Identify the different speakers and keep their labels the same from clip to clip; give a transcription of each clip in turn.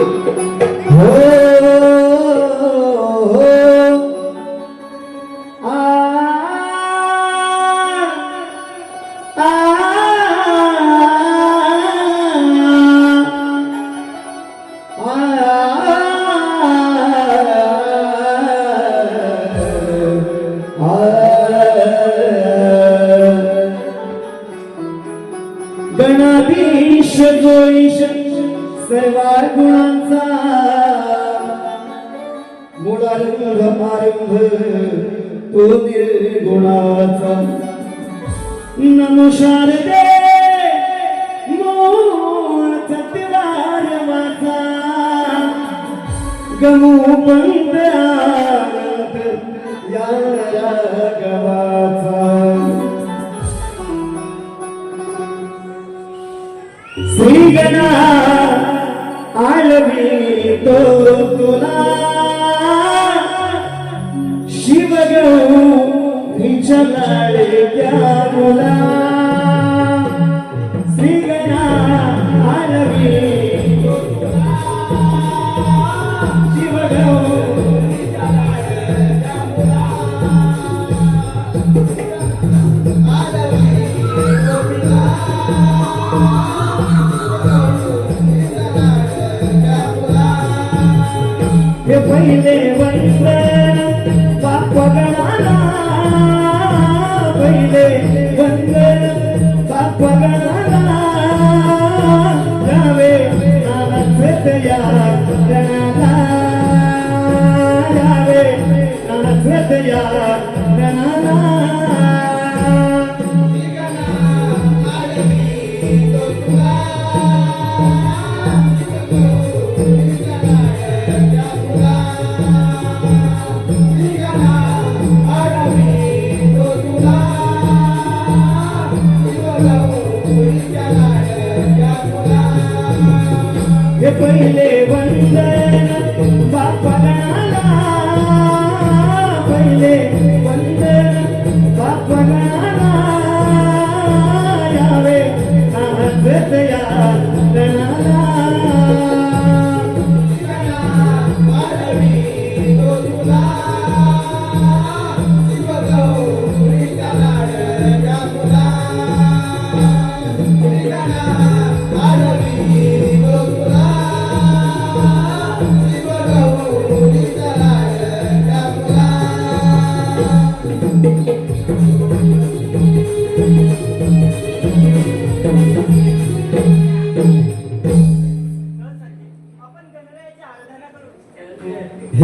Speaker 1: हो तो निर्गुणाचा नमो दे मूळ सत्यवार वाचा. गमू पंत या राघवाचा श्रीगणा आळवी पहिले वैष्ण पाप गणा Yeah. पहिले वंदन बापगणाला पहिले वंदन बापगणाला
Speaker 2: हे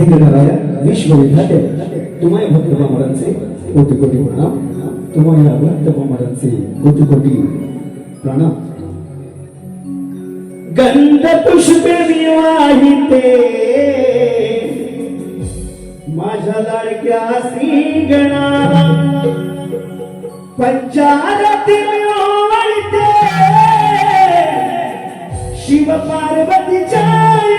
Speaker 2: गणराया विश्वविधाते तुम्हा भक्त बामरांचे कोटी कोटी प्रणाम. तुम्हा या भक्त बामरांचे कोटी कोटी प्रणाम.
Speaker 1: गंध पुष्पे विवाहिते. माझ्या लाडक्या श्री श्रीगणाला पंचारती শিব পার্বতী চাই